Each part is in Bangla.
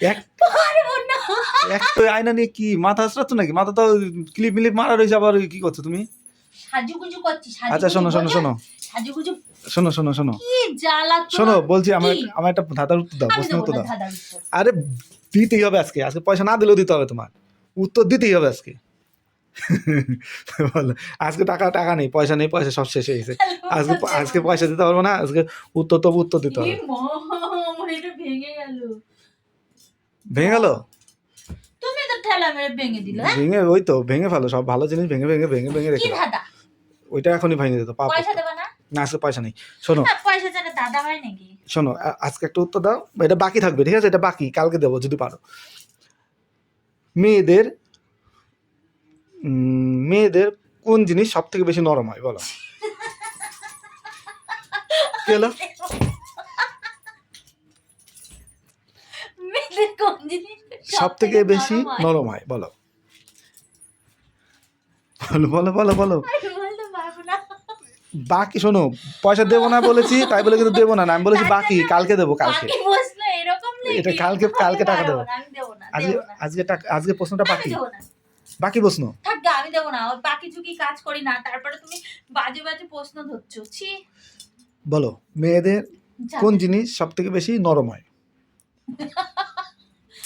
এক তো আয়না নিয়ে কি মাথা আসরাচ্ছ নাকি? মাথা তো ক্লিপ মিলিপ মারা রয়েছে আবার কি করছ তুমি? সাজুগুজু করছি আচ্ছা শোনো শোনো শোনো। সাজুগুজু শোনো শোনো শোনো। শোনো বলছি আমার আমার একটা ধাঁধার উত্তর দাও প্রশ্ন উত্তর দাও। আরে দিতেই হবে আজকে। আজকে পয়সা না দিলেও দিতে হবে তোমার। উত্তর দিতেই হবে আজকে। বলো আজকে টাকা টাকা নেই পয়সা নেই পয়সা সব শেষ হয়েছে আজকে আজকে পয়সা দিতে পারব না আজকে উত্তর তবু উত্তর দিতে হবে। ভেঙে গেল। ভেঙে গেল? তুমি তো ঠেলা মেরে ভেঙে দিলে হ্যাঁ? ভেঙে ওই তো ভেঙে ফেলো সব ভালো জিনিস ভেঙে ভেঙে ভেঙে ভেঙে রেখে ওইটা এখনই ভেঙে দিত পাপ পয়সা দেবা না? না আজকে পয়সা নেই। শোনো। পয়সা ছাড়া দাদা হয় নাকি? শোনো আজকে একটা উত্তর দাও এটা বাকি থাকবে ঠিক আছে? এটা বাকি কালকে দেবো যদি পারো। মেয়েদের মেয়েদের কোন জিনিস সব থেকে বেশি নরম হয় বলো? কি হলো মেয়েদের কোন জিনিস সব থেকে বেশি নরম হয়? বলো। বলো বলো বলো বলো বাকি শোনো পয়সা দেবো না বলেছি তাই বলে কিন্তু দেবো না না, আমি বলেছি বাকি কালকে দেবো কালকে? এটা কালকে- কালকে টাকা দেবো। আজকে আজকে টাকা আজকে প্রশ্নটা বাকি। বাকি প্রশ্ন। আমি দেবো না বাকি চুকি কাজ করি না তারপরে তুমি বাজে বাজে প্রশ্ন ধরছো ছি। বলো মেয়েদের কোন জিনিস সব থেকে বেশি নরম হয়?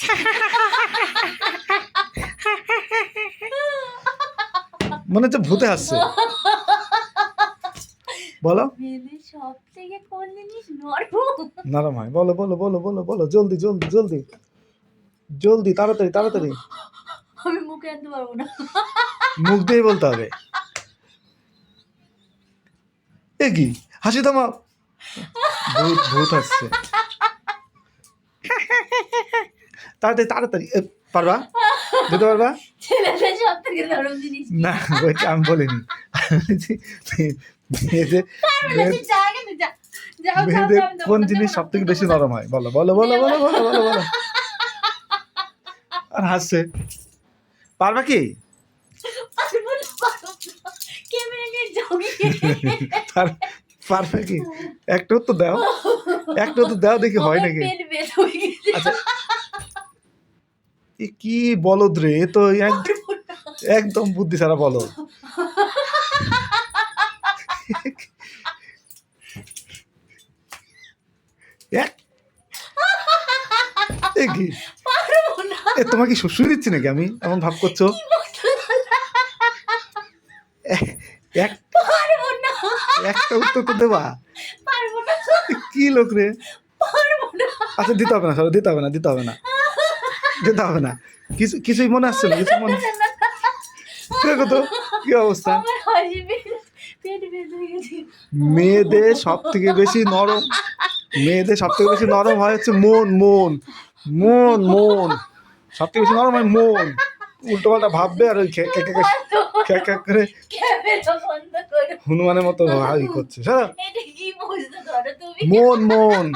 মনে হচ্ছে ভূতে হাসছে। বলো। নরম? হয়। বলো বলো বলো বলো বলো। জলদি জলদি জলদি। জলদি তাড়াতাড়ি তাড়াতাড়ি। আমি মুখে আনতে পারব না। মুখ দিয়ে বলতে হবে। এ কি? হাসি থামাও। ভূত ভূত আসছে তাড়াতাড়ি তাড়াতাড়ি পারবা? দিতে পারবা? না ওইটা আমি বলিনি। বলেছি মেয়েদের দেবো কোন জিনিস সব থেকে বেশি। নরম হয়? বলো বলো বলো বলো বলো বলো বলো। আর হাসছে। পারবা কি? পারব কি? একটা উত্তর দাও। একটা উত্তর দাও দেখি হয় নাকি? আচ্ছা কি বলদ রে? তো এক- একদম বুদ্ধি ছাড়া বলো এক- কি? এ তোমাকে কি শুশুই দিচ্ছি নাকি আমি? এমন ভাব করছ? একটা উত্তর তো দেবা। কি লোক রে? আচ্ছা দিতে হবে না দিতে হবে না দিতে হবে না। দিতে হবে না। কিছু কিছুই মনে আসছে না কিছু মনে দেখো তো কি অবস্থা? মেয়েদের সব থেকে বেশি নরম মেয়েদের সব থেকে বেশি নরম হয় হচ্ছে মন মন। মন মন। সব থেকে বেশি নরম হয় মন। উল্টো পাল্টা ভাববে আর ওই করে হনুমানের মতো হাই করছে। হ্যাঁ মন মন।